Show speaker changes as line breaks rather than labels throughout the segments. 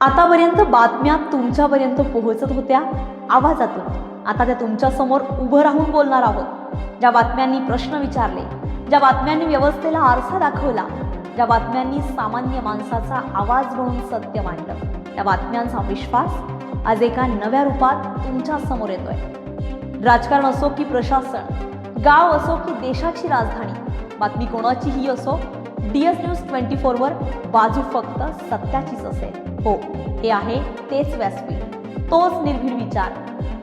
आतापर्यंत बातम्या तुमच्यापर्यंत पोहोचत होत्या. आवाजातून. आता त्या तुमच्यासमोर उभं राहून बोलणार आहोत. ज्या बातम्यांनी प्रश्न विचारले ज्या बातम्यांनी व्यवस्थेला आरसा दाखवला ज्या बातम्यांनी सामान्य माणसाचा आवाज म्हणून सत्य मांडलं त्या बातम्यांचा विश्वास आज एका नव्या रूपात तुमच्यासमोर येतोय. राजकारण असो की प्रशासन गाव असो की देशाची राजधानी बातमी कोणाचीही असो डी एस न्यूज ट्वेंटी फोरवर बाजू फक्त सत्याचीच असेल. हो हे आहे तेच व्यासपीठ. तोच निर्भीड विचार.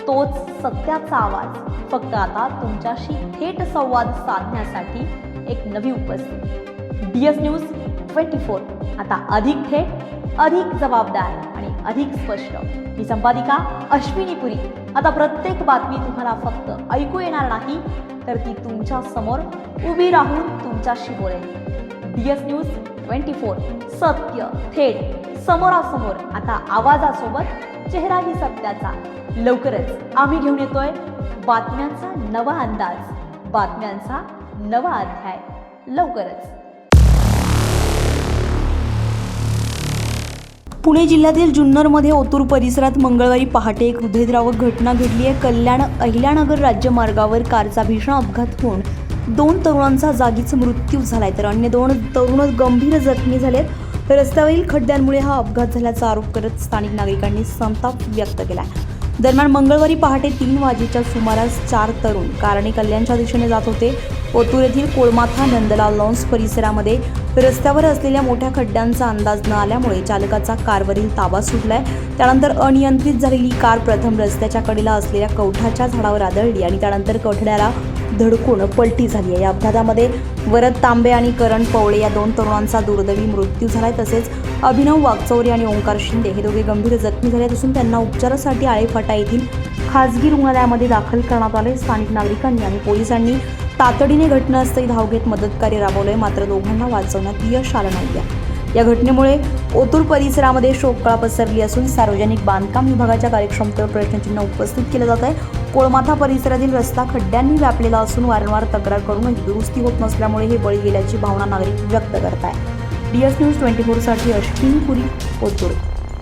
तोच सत्याचा आवाज. फक्त आता तुमच्याशी थेट संवाद साधण्यासाठी एक नवी उपस्थिती. D S news twenty four आता अधिक थेट अधिक जबाबदार आणि अधिक स्पष्ट. ही संपादिका अश्विनी पुरी. आता प्रत्येक बातमी तुम्हाला फक्त ऐकू येणार नाही तर ती तुमच्यासमोर उभी राहून तुमच्याशी बोलेल. D S news twenty four सत्य थेट समोरासमोर. आता आवाजासोबत चेहराही सत्याचा. लवकरच आम्ही घेऊन येतोय बातम्यांचा नवा अंदाज. बातम्यांचा नवा अध्याय. लवकरच. पुणे जिल्ह्यातील जुन्नरमध्ये ओतूर परिसरात मंगळवारी पहाटे एक हृदयद्रावक घटना घडली आहे. कल्याण अहिल्यानगर राज्यमार्गावर कारचा भीषण अपघात होऊन दोन तरुणांचा जागीच मृत्यू झालाय तर अन्य दोन तरुण गंभीर जखमी झालेत. रस्त्यावरील खड्ड्यांमुळे हा अपघात झाल्याचा आरोप करत स्थानिक नागरिकांनी संताप व्यक्त केला दरम्यान मंगळवारी पहाटे तीन वाजेच्या सुमारास चार तरुण कारणे कल्याणच्या दिशेने जात होते. ओतूर येथील कोळमाथा नंदलाल लॉन्स परिसरामध्ये रस्त्यावर असलेल्या मोठ्या खड्ड्यांचा अंदाज न आल्यामुळे चालकाचा कारवरील ताबा सुटलाय. त्यानंतर अनियंत्रित झालेली कार प्रथम रस्त्याच्या कडेला असलेल्या कवठाच्या झाडावर आदळली आणि त्यानंतर कठड्याला धडकून पलटी झाली आहे. या अपघातामध्ये वरद तांबे आणि करण पवळे या दोन तरुणांचा दुर्दैवी मृत्यू झाला आहे तसेच अभिनव वागचौरे आणि ओंकार शिंदे हे दोघे गंभीर जखमी झाले असून त्यांना उपचारासाठी आळेफाटा येथील खाजगी रुग्णालयामध्ये दाखल करण्यात आले स्थानिक नागरिकांनी आणि पोलिसांनी तातडीने घटनास्थळी धाव घेत मदतकार्य राबवलंय. मात्र दोघांना वाचवण्यात यश आलं नाही या घटनेमुळे ओतूर परिसरामध्ये शोककळा पसरली असून सार्वजनिक बांधकाम विभागाच्या कार्यक्षमतेवर प्रश्नचिन्ह उपस्थित केलं जात आहे. कोळमाथा परिसरातील रस्ता खड्ड्यांनी व्यापलेला असून वारंवार तक्रार करूनही म्हणजे दुरुस्ती होत नसल्यामुळे हे बळी गेल्याची भावना नागरिक व्यक्त करत आहे डी एस न्यूज ट्वेंटी फोरसाठी अश्विनी पुरी ओतूर.